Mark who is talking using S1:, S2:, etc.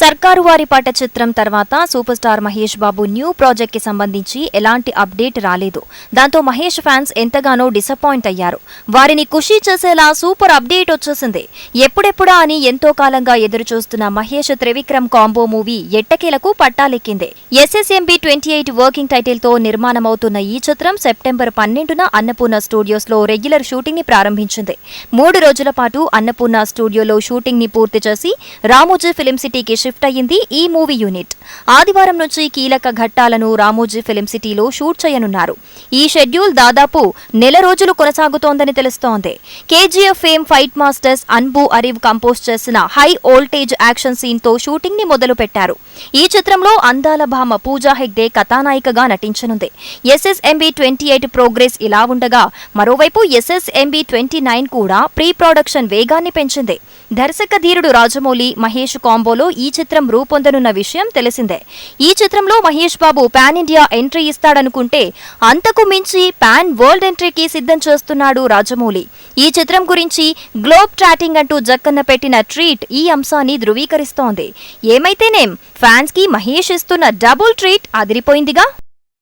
S1: సర్కారు వారి పాట చిత్రం తర్వాత super star Mahesh Babu new ప్రాజెక్ట్కి సంబంధించి ఎలాంటి అప్డేట్ రాలేదు. దాంతో మహేష్ ఫ్యాన్స్ ఎంతగానో డిసప్పాయింట్ అయ్యారు. వారిని ఖుషి చేసేలా సూపర్ అప్డేట్ వచ్చేసింది. ఎప్పుడెప్పుడా అని ఎంతో కాలంగా ఎదురు చూస్తున్న మహేష్ త్రివిక్రమ్ కాంబో మూవీ ఎట్టకేలకు పట్టాలెక్కింది. ఎస్ఎస్ఎంబి ట్వంటీ ఎయిట్ వర్కింగ్ టైటిల్తో నిర్మాణమవుతున్న ఈ చిత్రం సెప్టెంబర్ పన్నెండున అన్నపూర్ణ స్టూడియోస్లో రెగ్యులర్ షూటింగ్ని ప్రారంభించింది. మూడు రోజుల పాటు అన్నపూర్ణ స్టూడియోలో షూటింగ్ని పూర్తి చేసి రామోజీ ఫిలిం సిటీకి షిఫ్ట్ అయ్యింది ఈ మూవీ యూనిట్. ఆదివారం నుంచి కీలక ఘట్టాలను రామోజీ ఫిలిం సిటీలో షూట్ చేయనున్నారు. ఈ షెడ్యూల్ దాదాపు నెల రోజులు కొనసాగుతోందని తెలుస్తోంది. KGF fame fight masters Anbu Ariv compose చేసిన హై ఓల్టేజ్ యాక్షన్ సీన్తో షూటింగ్ని మొదలు పెట్టారు ఈ చిత్రంలో అందాల భామ పూజా హెగ్డే కథానాయికగా నటించనుంది. ఎస్ఎస్ఎంబి ట్వంటీ ఎయిట్ ప్రోగ్రెస్ ఇలా ఉండగా మరోవైపు ఎస్ఎస్ఎంబి ట్వంటీ నైన్ కూడా ప్రీ ప్రొడక్షన్ వేగాన్ని పెంచింది. దర్శక ధీరుడు రాజమౌళి మహేష్ కాంబోలో ఈ చిత్రం రూపొందనున్న విషయం తెలిసిందే. ఈ చిత్రంలో Mahesh Babu pan India entry ఇస్తాడనుకుంటే అంతకు మించి పాన్ వరల్డ్ ఎంట్రీకి సిద్ధం చేస్తున్నాడు రాజమౌళి. ఈ చిత్రం గురించి గ్లోబ్ ట్రాటింగ్ అంటూ జక్కన్న పెట్టిన ట్రీట్ ఈ అంశాన్ని ధృవీకరిస్తోంది. ఏమైతేనేం ఫ్యాన్స్కి మహేష్ ఇస్తున్న డబుల్ ట్రీట్ అదిరిపోయిందిగా?